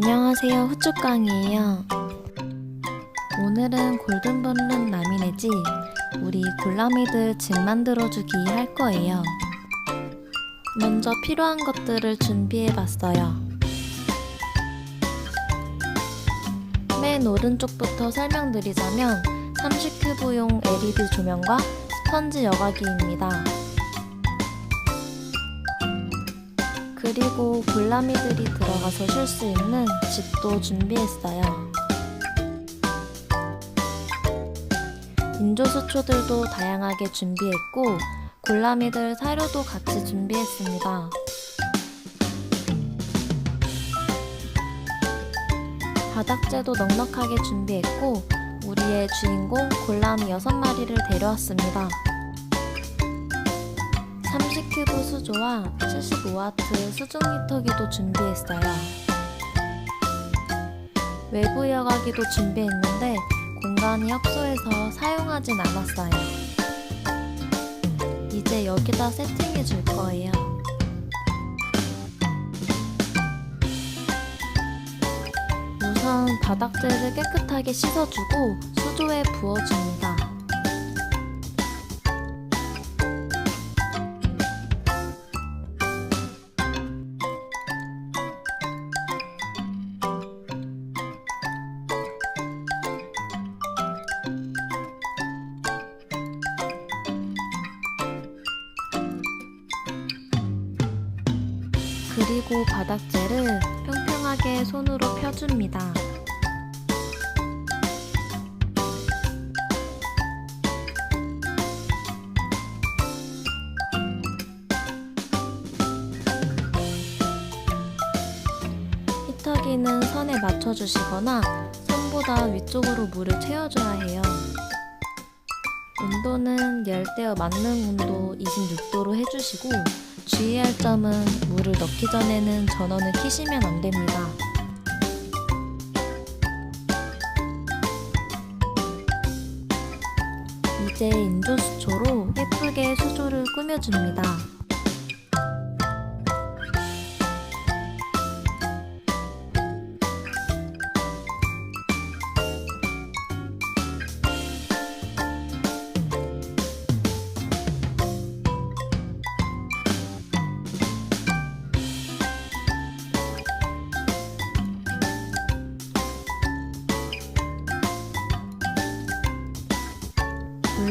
안녕하세요. 후축강이에요. 오늘은 골든블룬 라미네지 우리 골라미들 집 만들어주기 할 거예요. 먼저 필요한 것들을 준비해봤어요. 맨 오른쪽부터 설명드리자면 30큐브용 LED 조명과 스펀지 여과기입니다 그리고 골라미들이 들어가서 쉴 수 있는 집도 준비했어요. 인조수초들도 다양하게 준비했고 골라미들 사료도 같이 준비했습니다. 바닥재도 넉넉하게 준비했고 우리의 주인공 골라미 6마리를 데려왔습니다. 30큐브 수조와 75와트 수중 히터기도 준비했어요. 외부 여과기도 준비했는데 공간이 협소해서 사용하진 않았어요. 이제 여기다 세팅해 줄 거예요. 우선 바닥재를 깨끗하게 씻어주고 수조에 부어줍니다. 그리고 바닥재를 평평하게 손으로 펴줍니다. 히터기는 선에 맞춰주시거나 선보다 위쪽으로 물을 채워줘야 해요. 온도는 열대어 만능 온도 26도로 해주시고 주의할 점은 물을 넣기 전에는 전원을 켜시면 안 됩니다. 이제 인조수초로 예쁘게 수조를 꾸며줍니다.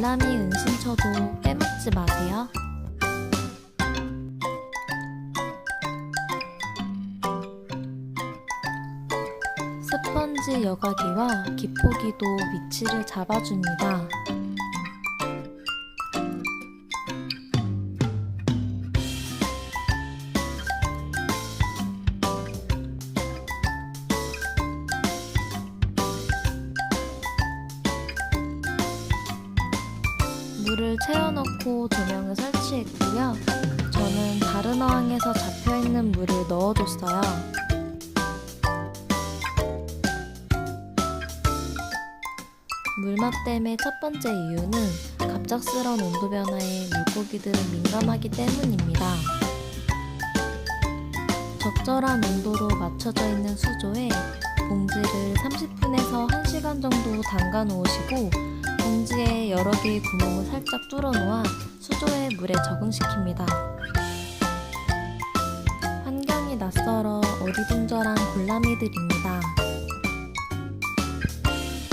볼라미 은신처도 빼먹지 마세요. 스펀지 여과기와 기포기도 위치를 잡아줍니다. 다른 어항에서 잡혀있는 물을 넣어줬어요. 물맛 때문에 첫 번째 이유는 갑작스러운 온도 변화에 물고기들은 민감하기 때문입니다. 적절한 온도로 맞춰져 있는 수조에 봉지를 30분에서 1시간 정도 담가 놓으시고 봉지에 여러 개의 구멍을 살짝 뚫어 놓아 수조에 물에 적응시킵니다. 낯설어 어리둥절한 골라미들입니다.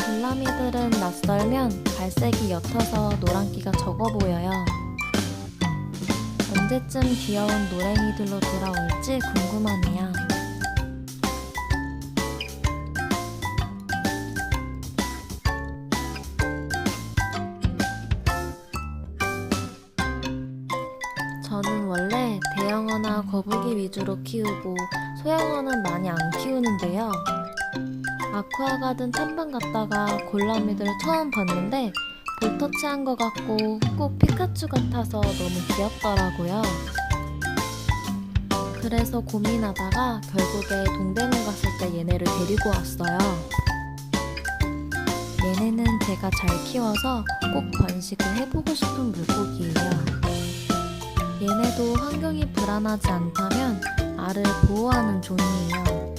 골라미들은 낯설면 갈색이 옅어서 노란기가 적어 보여요. 언제쯤 귀여운 노랭이들로 돌아올지 궁금하네요. 거북이 위주로 키우고 소형어는 많이 안 키우는데요. 아쿠아가든 탐방 갔다가 골라미들 처음 봤는데 볼터치한 것 같고 꼭 피카츄 같아서 너무 귀엽더라고요. 그래서 고민하다가 결국에 동대문 갔을 때 얘네를 데리고 왔어요. 얘네는 제가 잘 키워서 꼭 번식을 해보고 싶은 물고기예요. 얘네도 환경이 불안하지 않다면 알을 보호하는 종이에요.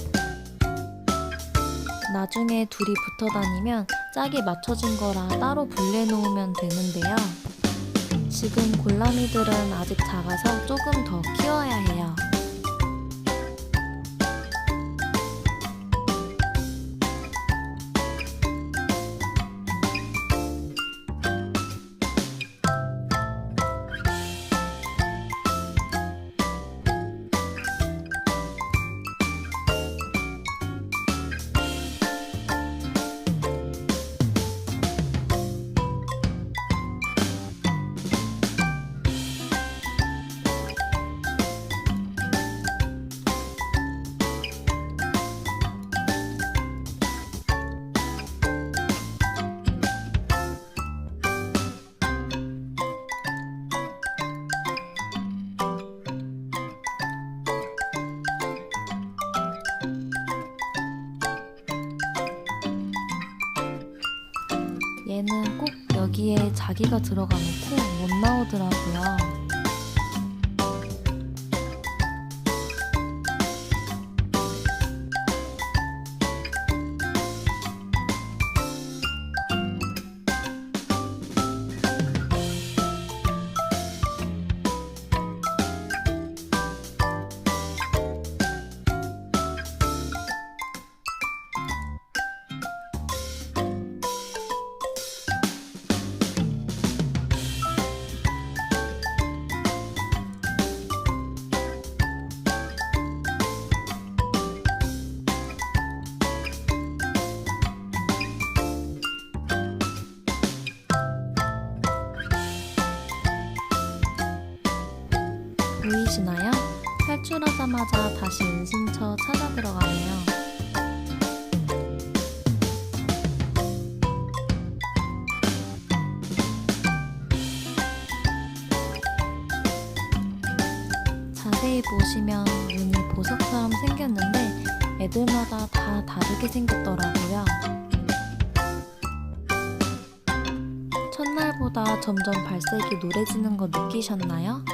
나중에 둘이 붙어 다니면 짝이 맞춰진 거라 따로 분리해 놓으면 되는데요. 지금 골라미들은 아직 작아서 조금 더 키워야 해요. 자기가 들어가 놓고 못 나오더라고요. 보이시나요? 탈출하자마자 다시 은신처 찾아 들어가네요. 자세히 보시면 눈이 보석처럼 생겼는데 애들마다 다 다르게 생겼더라고요. 첫날보다 점점 발색이 노래지는 거 느끼셨나요?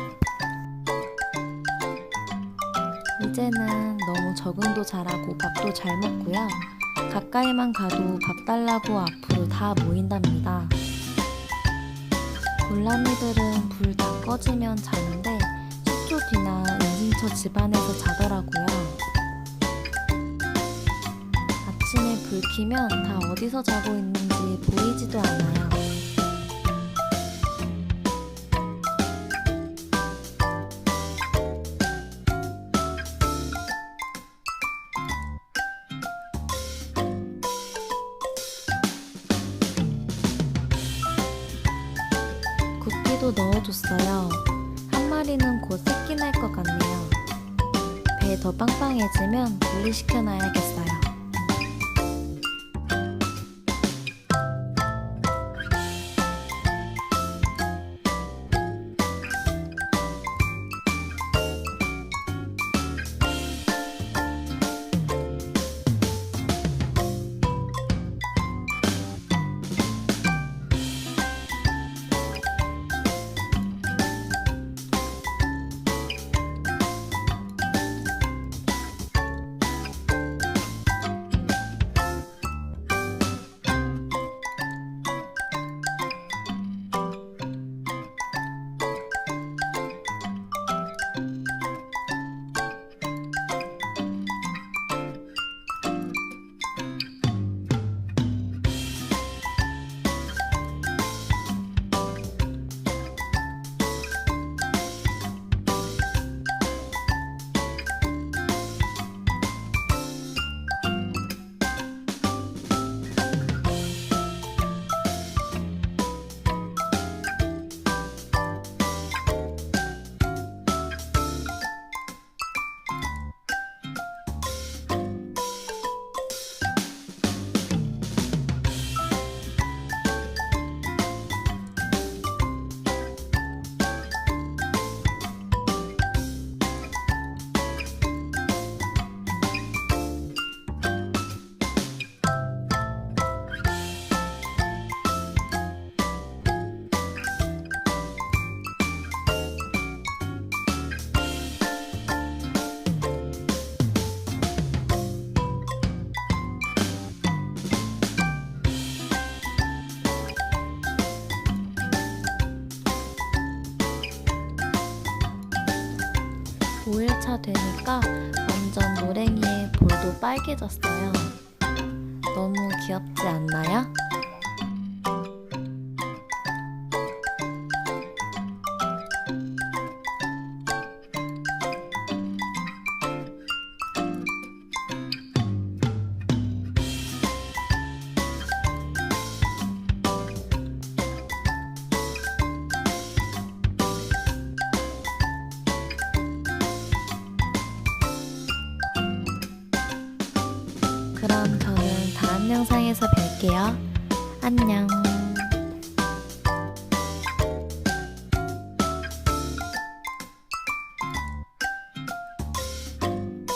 이제는 너무 적응도 잘하고 밥도 잘 먹고요. 가까이만 가도 밥 달라고 앞으로 다 모인답니다. 골라미들은 불 다 꺼지면 자는데 수초 뒤나 은신처 집안에서 자더라고요. 아침에 불 켜면 다 어디서 자고 있는지 보이지도 않아요. 더 빵빵해지면 분리시켜놔야겠어요. 빨개졌어요. 너무 귀엽지 않나요? 뵐게요. 안녕.